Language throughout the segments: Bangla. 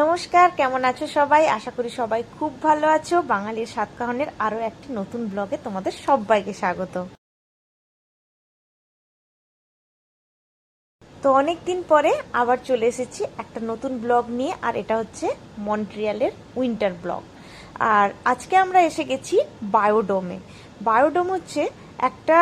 নমস্কার, কেমন আছো সবাই? আশা করি সবাই খুব ভালো আছো। বাঙালির সাতকাহনের আরও একটি নতুন ব্লগে তোমাদের সবাইকে স্বাগত। তো অনেক দিন পরে আবার চলে এসেছি একটা নতুন ব্লগ নিয়ে, আর এটা হচ্ছে মন্ট্রিয়ালের উইন্টার ব্লগ। আর আজকে আমরা এসে গেছি বায়োডোমে। বায়োডোম হচ্ছে একটা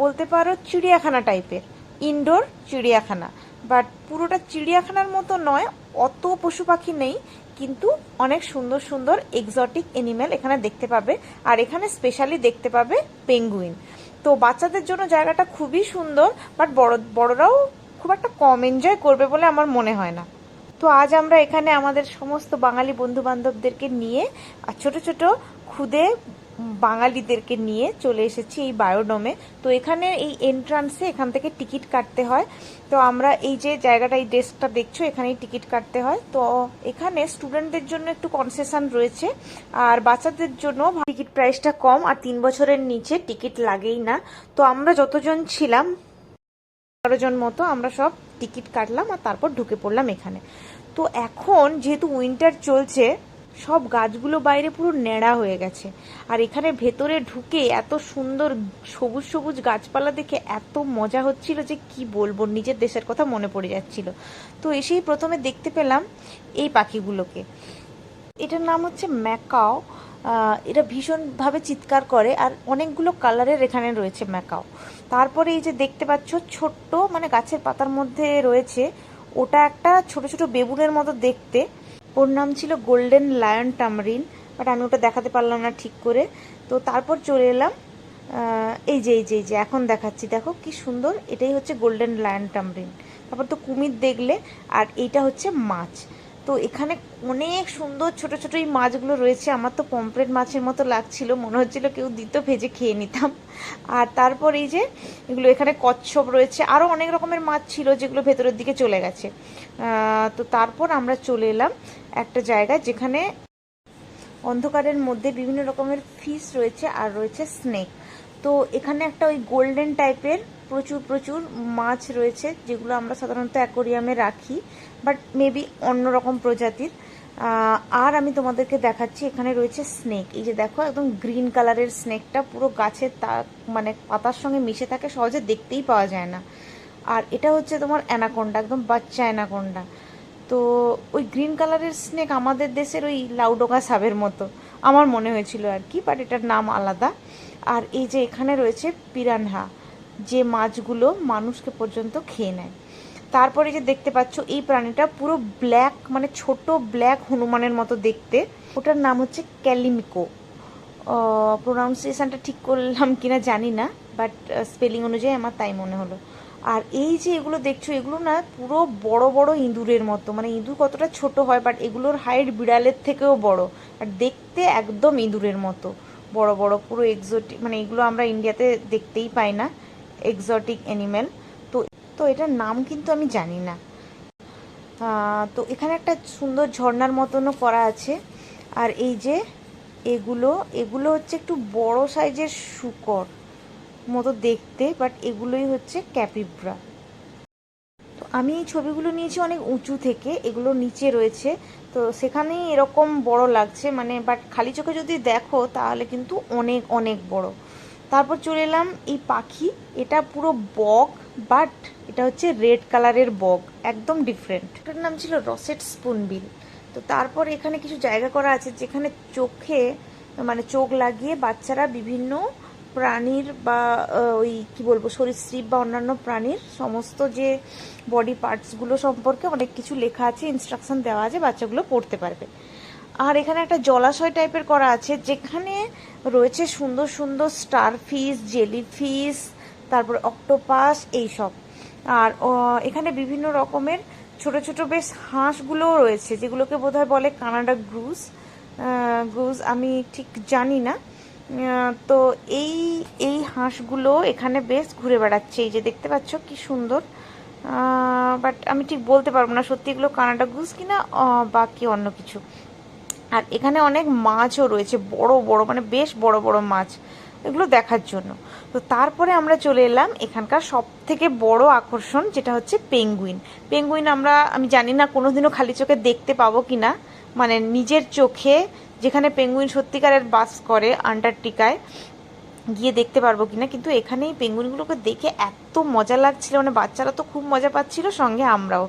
বলতে পারো চিড়িয়াখানা টাইপের ইনডোর চিড়িয়াখানা। বাট পুরোটা চিড়িয়াখানার মতো নয় অত পশু পাখি নেই, কিন্তু অনেক সুন্দর সুন্দর এক্সটিক এনিম্যাল এখানে দেখতে পাবে, আর এখানে স্পেশালি দেখতে পাবে পেঙ্গুইন তো বাচ্চাদের জন্য জায়গাটা খুবই সুন্দর বাট বড়, বড়রাও খুব একটা কম এনজয় করবে বলে আমার মনে হয় না। তো আজ আমরা এখানে আমাদের সমস্ত বাঙালি বন্ধু বান্ধবদেরকে নিয়ে ছোট ছোট খুদে বাঙালিদেরকে নিয়ে চলে এসেছি এই বায়োডোমে। তো এখানে এই এন্ট্রান্সে এখান থেকে টিকিট কাটতে হয়। তো আমরা এই যে জায়গাটা, এই ডেস্কটা দেখছ, এখানেই টিকিট কাটতে হয়। তো এখানে স্টুডেন্টদের জন্য একটু কনসেশন রয়েছে। আর বাচ্চাদের জন্য টিকিট প্রাইসটা কম, আর তিন বছরের নিচে টিকিট লাগেই না। তো আমরা যতজন ছিলাম, বারো জন মতো, আমরা সব টিকিট কাটলাম আর তারপর ঢুকে পড়লাম এখানে। তো এখন যেহেতু উইন্টার চলছে সব গাছগুলো বাইরে পুরো ন্যাড়া হয়ে গেছে। আর এখানে ভেতরে ঢুকে এত সুন্দর সবুজ সবুজ গাছপালা দেখে এত মজা হচ্ছিল যে কি বলব, নিজের দেশের কথা মনে পড়ে যাচ্ছিল। তো এসেই প্রথমে দেখতে পেলাম এই পাখিগুলোকে। এটার নাম হচ্ছে ম্যাকাও। এটা ভীষণভাবে চিৎকার করে আর অনেকগুলো কালারের এখানে রয়েছে ম্যাকাও। তারপরে এই যে দেখতে পাচ্ছ, ছোট্ট মানে গাছের পাতার মধ্যে রয়েছে। ওটা একটা ছোট ছোট বেবুনের মতো দেখতে। ওর নাম ছিল গোল্ডেন লায়ন টামরিন, বাট আমি ওটা দেখাতে পারলাম না ঠিক করে। তো তারপর চলে এলাম এই যে এই যে এই যে, এখন দেখাচ্ছি। দেখো কি সুন্দর, এটাই হচ্ছে গোল্ডেন লায়ন টামরিন। তারপর তো কুমির দেখলে, আর এইটা হচ্ছে মাছ। তো এখানে অনেক সুন্দর ছোট ছোট এই মাছগুলো রয়েছে। আমার তো পমপ্লেট মাছের মতো লাগছিল, মনে হচ্ছিল কেউ দিত, ভেজে খেয়ে নিতাম। আর তারপর এই যে এগুলো এখানে কচ্ছপ রয়েছে। আরও অনেক রকমের মাছ ছিল যেগুলো ভেতরের দিকে চলে গেছে। তো তারপর আমরা চলে এলাম একটা জায়গায় যেখানে অন্ধকারের মধ্যে বিভিন্ন রকমের ফিশ রয়েছে আর রয়েছে স্নেক। তো এখানে একটা ওই গোল্ডেন টাইপের প্রচুর প্রচুর মাছ রয়েছে, যেগুলো আমরা সাধারণত অ্যাকোরিয়ামে রাখি, বাট মেবি অন্যরকম প্রজাতির। আর আমি তোমাদেরকে দেখাচ্ছি, এখানে রয়েছে স্নেক এই যে দেখো, একদম গ্রিন কালারের স্নেকটা পুরো গাছের তা মানে পাতার সঙ্গে মিশে থাকে, সহজে দেখতেই পাওয়া যায় না। আর এটা হচ্ছে তোমার অ্যানাকোন্ডা, একদম বাচ্চা অ্যানাকোন্ডা। তো ওই গ্রিন কালারের স্নেক আমাদের দেশের ওই লাউডোকা সাবের মতো, আমার মনে হয়েছিল আর কি বাট এটার নাম আলাদা। আর এই যে এখানে রয়েছে পিরানহা। যে মাছগুলো মানুষকে পর্যন্ত খেয়ে নেয়। তারপরে যে দেখতে পাচ্ছ, এই প্রাণীটা পুরো ব্ল্যাক মানে ছোট ব্ল্যাক হনুমানের মতো দেখতে। ওটার নাম হচ্ছে ক্যালিমিকো। প্রোনাউন্সিয়েশনটা ঠিক করলাম কিনা জানি না বাট স্পেলিং অনুযায়ী আমার তাই মনে হলো। আর এই যে এগুলো দেখছ, এগুলো না পুরো বড় বড় ইঁদুরের মতো। মানে ইঁদুর কতটা ছোট হয় বাট এগুলোর হাইট বিড়ালের থেকেও বড়। আর দেখতে একদম ইঁদুরের মতো। বড় বড়, পুরো এক্সোটিক মানে এগুলো আমরা ইন্ডিয়াতে দেখতেই পাই না। এক্সোটিক অ্যানিম্যাল তো তো এটার নাম কিন্তু আমি জানি না। তো এখানে একটা সুন্দর ঝর্ণার মতনও করা আছে। আর এই যে এগুলো এগুলো হচ্ছে একটু বড় সাইজের শুকর মতো দেখতে বাট এগুলোই হচ্ছে ক্যাপিব্রা। তো আমি এই ছবিগুলো নিয়েছি অনেক উঁচু থেকে, এগুলো নিচে রয়েছে। তো সেখানেই এরকম বড় লাগছে মানে বাট খালি চোখে যদি দেখো, তাহলে কিন্তু অনেক অনেক বড়। তারপর চলে এলাম এই পাখি। এটা পুরো বক বাট এটা হচ্ছে রেড কালারের বক, একদম ডিফারেন্ট এটার নাম ছিল রসেট স্পুনবিল তো তারপর এখানে কিছু জায়গা করা আছে যেখানে চোখে মানে চোখ লাগিয়ে বাচ্চারা বিভিন্ন প্রাণীর বা ওই কি বলব, সরীসৃপ বা অন্যান্য প্রাণীর সমস্ত যে বডি পার্টসগুলো সম্পর্কে অনেক কিছু লেখা আছে ইনস্ট্রাকশন দেওয়া আছে, বাচ্চাগুলো পড়তে পারবে। আর এখানে একটা জলাশয় টাইপের করা আছে, যেখানে রয়েছে সুন্দর সুন্দর স্টার ফিস জেলি ফিশ তারপর অক্টোপাস এইসব। আর এখানে বিভিন্ন রকমের ছোট ছোট বেশ হাঁসগুলোও রয়েছে, যেগুলোকে বোধহয় বলে কানাডা গ্রুজ গ্রুজ আমি ঠিক জানি না। তো এই এই হাঁসগুলো এখানে বেশ ঘুরে বেড়াচ্ছে, এই যে দেখতে পাচ্ছ কি সুন্দর। বাট আমি ঠিক বলতে পারব না সত্যি এগুলো কানাডা গুজ কিনা বা কি অন্য কিছু। আর এখানে অনেক মাছও রয়েছে, বড় বড় মানে বেশ বড় বড় মাছ, এগুলো দেখার জন্য। তো তারপরে আমরা চলে এলাম এখানকার সব থেকে বড় আকর্ষণ, যেটা হচ্ছে পেঙ্গুইন। পেঙ্গুইন আমরা, আমি জানি না কোনোদিনও খালি চোখে দেখতে পাবো কি না মানে নিজের চোখে যেখানে পেঙ্গুইন সত্যিকারের বাস করে, আন্টার্কটিকায় গিয়ে দেখতে পারব কিনা, কিন্তু এখানে এই পেঙ্গুইনগুলোকে দেখে এত মজা লাগছিল মানে বাচ্চারা তো খুব মজা পাচ্ছিল, সঙ্গে আমরাও।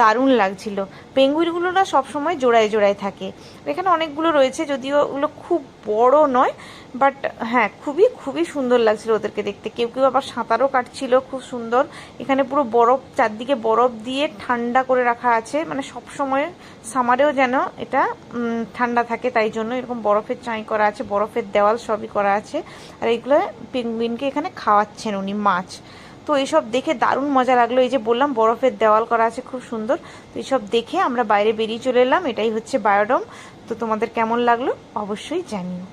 দারুণ লাগছিল। পেঙ্গুইনগুলো না সবসময় জোড়ায় জোড়ায় থাকে। এখানে অনেকগুলো রয়েছে, যদিও ওগুলো খুব বড় নয়, বাট হ্যাঁ খুবই খুবই সুন্দর লাগছিল ওদেরকে দেখতে। কেউ কেউ আবার সাঁতারও কাটছিল, খুব সুন্দর। এখানে পুরো বরফ, চারদিকে বরফ দিয়ে ঠান্ডা করে রাখা আছে মানে সব সময় সামারেও যেন এটা ঠান্ডা থাকে, তাই জন্য এরকম বরফের চাই করা আছে, বরফের দেওয়াল সবই করা আছে। আর এইগুলো পেঙ্গুইনকে এখানে খাওয়াচ্ছেন উনি, মাছ। তো এইসব দেখে দারুণ মজা লাগল। এই যে বললাম, বরফের দেওয়াল করা আছে, খুব সুন্দর। তো এইসব দেখে আমরা বাইরে বেরিয়ে চলে এলাম। এটাই হচ্ছে বায়োডম। তো তোমাদের কেমন লাগল? অবশ্যই জানিও।